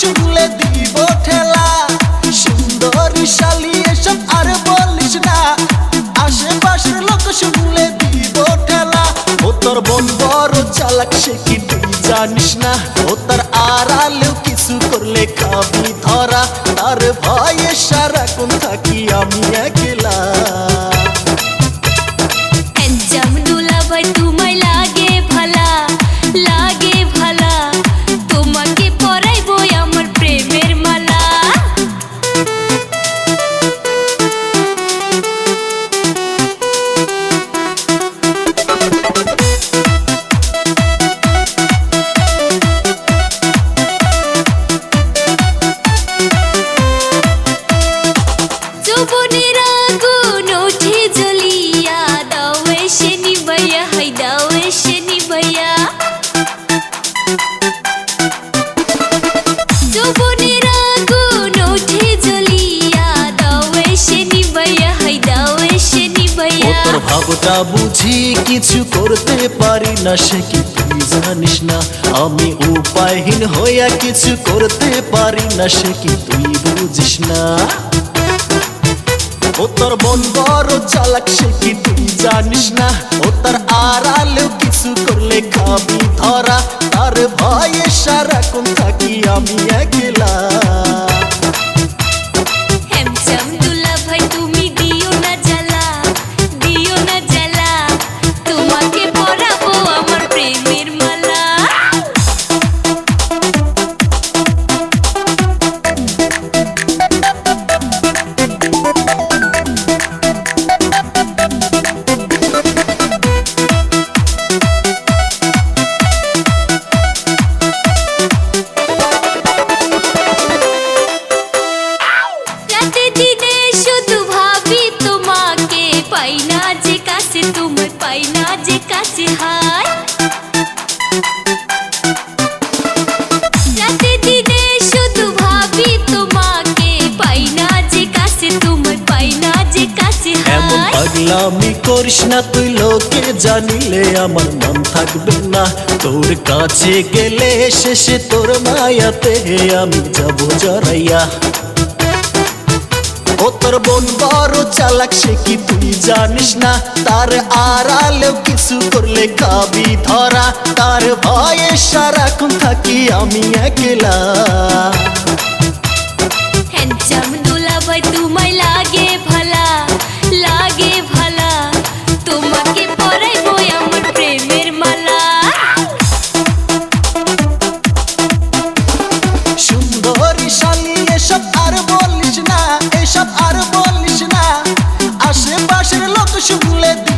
শুনলে দিব ঠেলা। সুন্দরী শালি, এসব আর বলিস না। আশেপাশের লোক শুনলে দিব ঠেলা। ও তোর বোন বড় চালাক, সে কি তুই জানিস না? ও তার আড়ালেও কিছু করলে খাবি তোর ভাবটা বুঝি কিছু করতে পারি না, সে কি তুই জানিস না? আমি উপায়হীন হইয়া কিছু করতে পারি না, সে কি তুই বুঝিস না? ও তোর মন বড় চালাক, সে কি তুই জানিস না? ও তার আড়ালেও কিছু করলে খাবি ধরা পাই না যে কাছে হায়। পাগলামি করিস না তুই, লোকে জানিলে আমার মন থাকবে না। তোর কাছে গেলে শেষে তোর মায়াতে আমি যাব জড়াইয়া ও তোর বোন বড় চালাক সে কি তুই জানিস না? তার আড়ালেও কিছু করলে খাবি ধরা। তার ভয়ে সারা সারাক্ষণ থাকি আমি একলা। হ্যান্ডসাম দুলাভাই তোমায় লাগে। roxo, um.